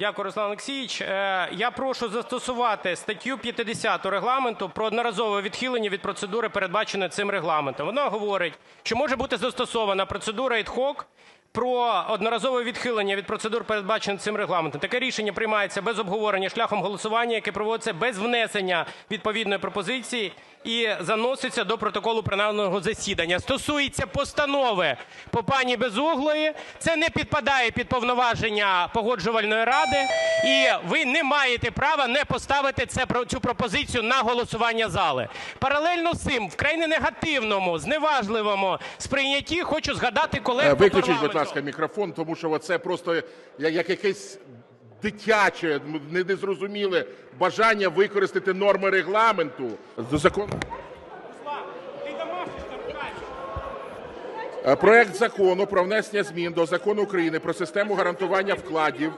Дякую, Руслан Олексійович. Е, Я прошу застосувати статтю 50 Регламенту про одноразове відхилення від процедури, передбаченої цим Регламентом. Вона говорить, що може бути застосована процедура ad hoc про одноразове відхилення від процедур, передбачених цим Регламентом. Таке рішення приймається без обговорення шляхом голосування, яке проводиться без внесення відповідної пропозиції і заноситься до протоколу пленарного засідання. Стосується постанови по пані Безуглої, це не підпадає під повноваження Погоджувальної ради, і ви не маєте права не поставити це, цю пропозицію на голосування зали. Паралельно з цим, в крайне негативному, зневажливому сприйнятті хочу згадати колег Е, по парламенту. Ласка, мікрофон, тому що це просто як, як якесь дитяче, не- незрозуміле бажання використати норми регламенту. До закону. Е, Проект закону про внесення змін до Закону України про систему гарантування вкладів